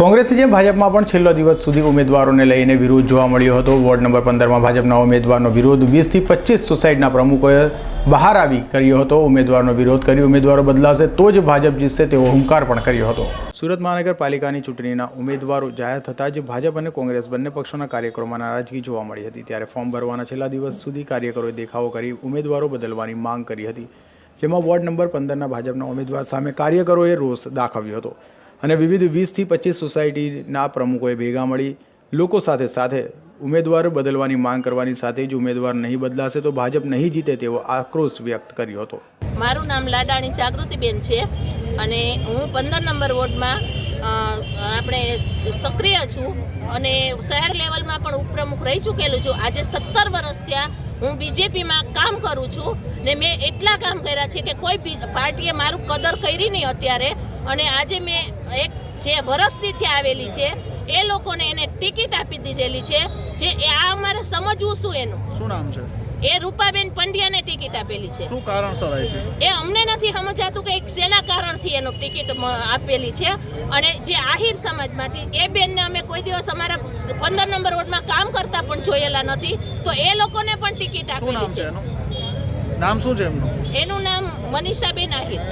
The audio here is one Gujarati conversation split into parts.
કોંગ્રેસની જેમ ભાજપમાં પણ છેલ્લો દિવસ સુધી ઉમેદવારોને લઈને વિરોધ જોવા મળ્યો હતો, વોર્ડ નંબર પંદરમાં ભાજપના ઉમેદવારનો વિરોધ વીસથી પચીસ સોસાયટીના પ્રમુખોએ બહાર આવી કર્યો હતો. ઉમેદવારનો વિરોધ કરી ઉમેદવારો બદલાશે તો જ ભાજપ જીતશે તેવો હુંકાર પણ કર્યો હતો. સુરત મહાનગરપાલિકાની ચૂંટણીના ઉમેદવારો જાહેર થતાં જ ભાજપ અને કોંગ્રેસ બંને પક્ષોના કાર્યકરોમાં નારાજગી જોવા મળી હતી. ત્યારે ફોર્મ ભરવાના છેલ્લા દિવસ સુધી કાર્યકરોએ દેખાવો કરી ઉમેદવારો બદલવાની માંગ કરી હતી, જેમાં વોર્ડ નંબર પંદરના ભાજપના ઉમેદવાર સામે કાર્યકરોએ રોષ દાખવ્યો હતો. અને વિવિધ વીસથી પચીસ સોસાયટીના પ્રમુખોએ ભેગા મળી લોકો સાથે સાથે ઉમેદવાર બદલવાની માંગ કરવાની સાથે જ ઉમેદવાર નહીં બદલાશે તો ભાજપ નહીં જીતે તેવો આક્રોશ વ્યક્ત કર્યો હતો. મારું નામ લાડાણી જાગૃતિબેન છે અને હું પંદર નંબર વોર્ડમાં આપણે સક્રિય છું અને શહેર લેવલમાં પણ ઉપપ્રમુખ રહી ચૂકેલું છું. આજે સત્તર વર્ષ ત્યાં હું બીજેપીમાં કામ કરું છું ને મેં એટલા કામ કર્યા છે કે કોઈ પાર્ટીએ મારું કદર કરી નહીં અત્યારે. અને આજે મેં એક જે વરસથી આવેલી છે એ લોકોને એને ટિકિટ આપી દીધેલી છે જે આ અમારે સમજવું શું એનું? શું નામ છે? એ રૂપાબેન પંડ્યાને ટિકિટ આપેલી છે. શું કારણસર આપી એ અમને નથી સમજાતું કે એક શેના કારણથી એનો ટિકિટ આપેલી છે. અને જે આહિર સમાજમાંથી એ બેનને અમે કોઈ દિવસ અમારા પંદર નંબર વોર્ડમાં કામ કરતા પણ જોયેલા નથી તો એ લોકોને પણ ટિકિટ આપેલી છે નામ શું છે એમનું? એનું નામ મનીષાબેન આહિર.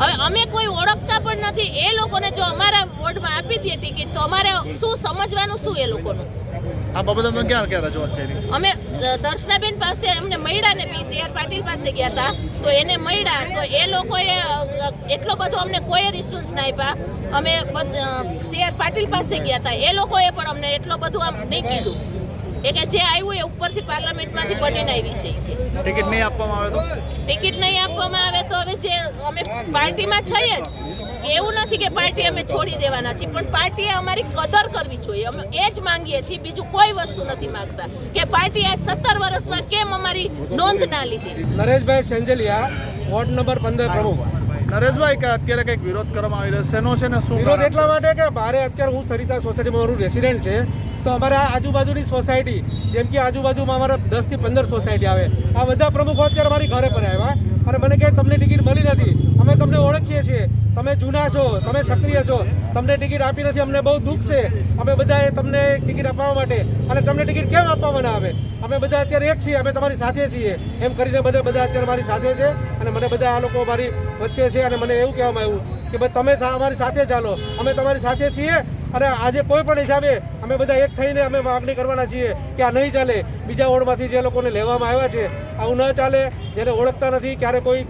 હવે અમે કોઈ ઓળખતા પણ નથી. એ લોકોને જો અમારા વોર્ડમાં આપી દઈએ ટિકિટ તો અમારે શું સમજવાનું શું એ લોકોનું? આ બાબતે તમે ક્યાં ક્યાં રજૂઆત કરી? અમે દર્શનાબેન પાસે અમને મળ્યા ને પી સી આર પાટીલ પાસે ગયા હતા તો એને મળ્યા. તો એ લોકોએ એટલો બધો અમને કોઈ રિસ્પોન્સ ના આપ્યા. અમે સી આર પાટીલ પાસે ગયા હતા એ લોકોએ પણ અમને એટલો બધું આમ નહીં કીધું. એ કે જે આવ્યું એ ઉપરથી પાર્લામેન્ટમાંથી બનીને આવી છે. ટિકિટ નહીં આપવામાં આવે તો? ટિકિટ નહીં આપવામાં આવે તો હવે જે અમે પાર્ટીમાં છીએ જ. એવું નથી કે પાર્ટી અમે છોડી દેવાના છીએ પણ પાર્ટીએ અમારી કદર કરવી જોઈએ. અમે એ જ માંગીએ છીએ બીજું કોઈ વસ્તુ નથી માંગતા. કે પાર્ટી આજ સત્તર વર્ષમાં કેમ અમારી નોંધ ના લીધી? નરેશભાઈ સેન્જલિયા વોર્ડ નંબર પંદર પ્રમુખ. નરેશભાઈ કે અત્યારે કંઈક વિરોધ કરવામાં આવી રહ્યો છે? છે ને શું વિરોધ એટલા માટે કે મારે અત્યારે હું સરિતા સોસાયટીમાં મારું રેસિડેન્ટ છે તો અમારા આજુબાજુની સોસાયટી જેમ કે આજુબાજુમાં અમારા દસથી પંદર સોસાયટી આવે. આ બધા પ્રમુખો અત્યારે મારી ઘરે પર આવ્યા અને મને કહે, તમને ટિકિટ મળી નથી. અમે તમને ઓળખીએ છીએ. તમે જૂના છો, તમે સક્રિય છો. તમને ટિકિટ આપી નથી. અમને બહુ દુઃખ છે. અમે બધાએ તમને ટિકિટ અપાવવા માટે. અને તમને ટિકિટ કેમ આપવામાં ના આવે? અમે બધા અત્યારે એક છીએ. અમે તમારી સાથે છીએ. એમ કરીને બધા બધા અત્યારે મારી સાથે છે. અને મને બધા આ લોકો મારી વચ્ચે છે. અને મને એવું કહેવામાં આવ્યું કે ભાઈ તમે અમારી સાથે ચાલો અમે તમારી સાથે છીએ. અને આજે કોઈ પણ હિસાબે અમે બધા એક થઈને અમે માગણી કરવાના છીએ કે આ નહીં ચાલે. બીજા ઓળમાંથી જે લોકોને લેવામાં આવ્યા છે આવું ન ચાલે. જેને ઓળખતા નથી ક્યારે કોઈ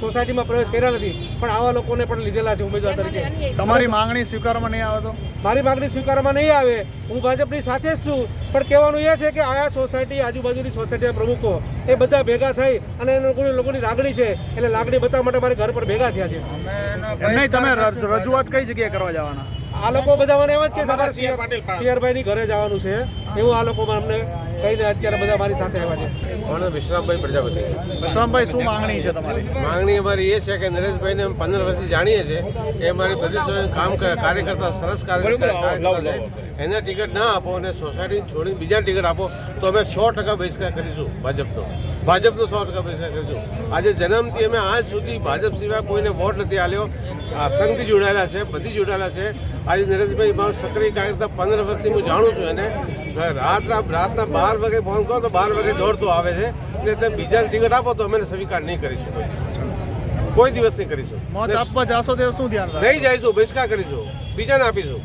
સોસાયટીમાં પ્રવેશ કર્યા નથી પણ આવા લોકોને પણ લીધેલા છે ઉમેદવાર તરીકે. તમારી માંગણી સ્વીકારવામાં નહીં આવે તો? મારી માગણી સ્વીકારવામાં નહીં આવે. હું ભાજપની સાથે જ છું. પણ કહેવાનું એ છે કે આ સોસાયટી આજુબાજુની સોસાયટીના પ્રમુખો એ બધા ભેગા થઈ અને એ લોકોની લોકોની લાગણી છે. એટલે લાગણી બતાવવા માટે મારી ઘર પર ભેગા થયા છે. નહીં તમે રજૂઆત કઈ જગ્યાએ કરવા જવાના? આ લોકો બધા મને એમ જ કે તમારે સીઆરભાઈ ની ઘરે જવાનું છે. એવું આ લોકો અમને કહીને અત્યારે બધા મારી સાથે આવ્યા છે. પણ વિશ્રામભાઈ પ્રજાપતિ. વિશ્રામભાઈ શું માંગણી છે તમારી? માંગણી અમારી એ છે કે નરેશભાઈને અમે પંદર વર્ષથી જાણીએ છીએ કે અમારી બધી કામ કરે કાર્યકર્તા સરસ કાર્ય- કાર્યકર્તા છે. એને ટિકિટ ના આપો અને સોસાયટી છોડીને બીજા ટિકિટ આપો તો અમે સો ટકા બહિષ્કાર કરીશું ભાજપનો. ભાજપનો સો ટકા બહિષ્કાર કરીશું. આજે જન્મથી અમે આજ સુધી ભાજપ સિવાય કોઈને વોટ નથી આપ્યો. આ સંઘથી જોડાયેલા છે બધી જોડાયેલા છે. આજે નરેશભાઈ મારો સક્રિય કાર્યકર્તા પંદર વર્ષથી હું જાણું છું એને. રાતના રાતના બાર વાગે ફોન કરો તો બાર વાગે દોડતો આવે છે. ને તમે બીજાને ટિકિટ આપો તો અમે સ્વીકાર નહીં કરીશું કોઈ દિવસ. કોઈ દિવસ નહીં કરીશું મોત આપવા જાશો ત્યારે શું ધ્યાન નહીં જઈશું બહિષ્કાર કરીશું. બીજાને આપીશું.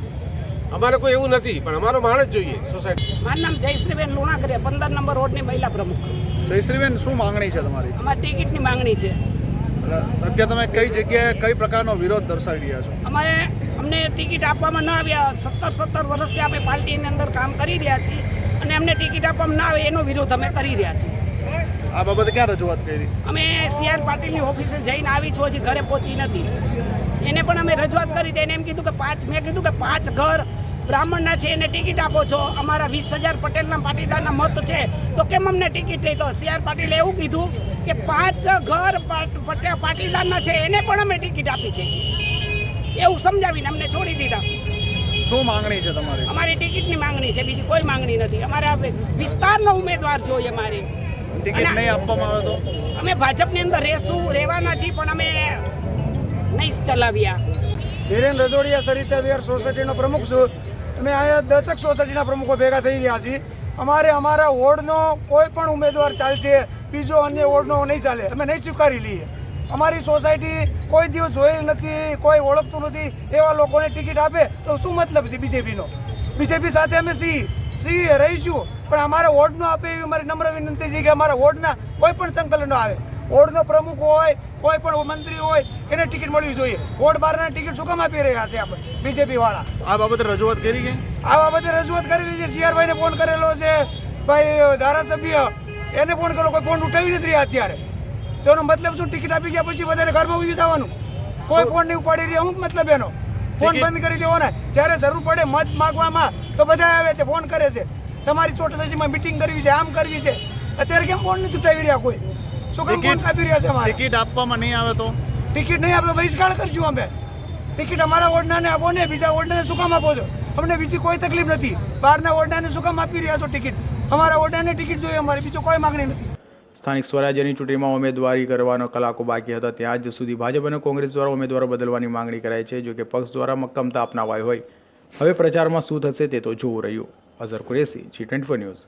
અમારે કોઈ એવું નથી પણ અમારો માણસ જોઈએ સોસાયટી મારું નામ જયશ્રીબેન લુણાકરે પંદર નંબર રોડની મહિલા પ્રમુખ. જયશ્રીબેન શું માંગણી છે તમારી? અમારી ટિકિટની માંગણી છે. અત્યારે તમે કઈ જગ્યાએ કઈ પ્રકારનો વિરોધ દર્શાવી રહ્યા છો? અમારે અમને ટિકિટ આપવામાં ન આવ્યા. સત્તર સત્તર વર્ષથી અમે પાર્ટીની અંદર કામ કરી રહ્યા છીએ અને અમને ટિકિટ આપવામાં ના આવે એનો વિરોધ અમે કરી રહ્યા છીએ. આ બાબતે ક્યાં રજૂઆત કરી? અમે સી આર પાટીલની ઓફિસે જઈને આવી છું હજી ઘરે પહોંચી નથી. એને પણ અમે રજૂઆત કરી હતી. એને એમ કીધું કે પાંચ મેં કીધું કે પાંચ ઘર બ્રાહ્મણના છે એને ટિકિટ આપો છો. અમારા વીસ હજાર પટેલના પાટીદારના મત છે. તો કેમ અમને ટિકિટ નહીં? તો સી આર પાટીલે એવું કીધું કે પાંચ ઘર પાટીદારના છે એને પણ અમે ટિકિટ આપી છે. એવું સમજાવીને અમને છોડી દીધા. શું માંગણી છે તમારી? અમારી ટિકિટની માંગણી છે બીજી કોઈ માંગણી નથી. અમારે વિસ્તારનો ઉમેદવાર જોઈએ મારી. ટિકિટ નહીં આપવામાં આવે તો? અમે ભાજપની અંદર રહેશું રહેવાના છીએ પણ અમે નહીં ચલાવ્યા. ધીરેન રજોડિયા સરિતા વિહાર સોસાયટીનો પ્રમુખ છું. અમે અહીંયા દશક સોસાયટીના પ્રમુખો ભેગા થઈ રહ્યા છીએ. અમારે અમારા વોર્ડનો કોઈ પણ ઉમેદવાર ચાલશે, બીજો અન્ય વોર્ડનો નહીં ચાલે. અમે નહીં સ્વીકારી લઈએ. અમારી સોસાયટી કોઈ દિવસ જોયેલ નથી, કોઈ ઓળખતું નથી. એવા લોકોને ટિકિટ આપે તો શું મતલબ છે બીજેપીનો? બીજેપી સાથે અમે સી સી રહીશું. પણ અમારા વોર્ડનો આપે એવી અમારી નમ્ર વિનંતી છે કે અમારા વોર્ડના કોઈ પણ સંકલનો આવે. વોર્ડનો પ્રમુખ હોય કોઈ પણ મંત્રી હોય એને ટિકિટ મળવી જોઈએ. વોર્ડ બારના ટિકિટ શું કામ આપી રહ્યા છે આપણે? બીજેપી વાળા આ બાબતે રજૂઆત કરી કે? આ બાબતે રજૂઆત કરેલી છે. સીઆરભાઈને ફોન કરેલો છે. ભાઈ ધારાસભ્ય એને ફોન કરેલો કોઈ ફોન ઉઠાવી નથી રહ્યા અત્યારે. તો એનો મતલબ શું? ટિકિટ આપી ગયા પછી વધારે ઘરમાં ઊભી થવાનું? કોઈ ફોન નહીં ઉપાડી રહ્યા હું મતલબ એનો. ફોન બંધ કરી દેવાના જ્યારે જરૂર પડે મત માગવામાં તો બધા આવે છે ફોન કરે છે. તમારી સોસાયટીમાં મિટિંગ કરવી છે આમ કરવી છે. અત્યારે કેમ ફોન નથી ઉઠાવી રહ્યા કોઈ? શું કામ ટિકિટ- કાપી રહ્યા છે અમારે? ટિકિટ આપવામાં નહીં આવે તો? ટિકિટ નહીં આપણે બહિષ્કાર કરશું અમે. ટિકિટ અમારા ઓરડાને આપો ને બીજા ઓરડાને શું કામ આપો છો? અમને બીજી કોઈ તકલીફ નથી. બહારના ઓરડાને શું કામ આપી રહ્યા છો ટિકિટ? અમારા ઓરડાને ટિકિટ જોઈએ અમારી બીજો કોઈ માંગણી નથી. સ્થાનિક સ્વરાજ્યની ચૂંટણીમાં ઉમેદવારી કરવાનો કલાકો બાકી હતા. ત્યાં જ સુધી ભાજપ અને કોંગ્રેસ દ્વારા ઉમેદવારો બદલવાની માંગણી કરાઈ છે જો કે પક્ષ દ્વારા મક્કમતા અપનાવાઈ હોય. હવે પ્રચારમાં શું થશે તે તો જોવું રહ્યું. Azhar Qureshi ji twenty news.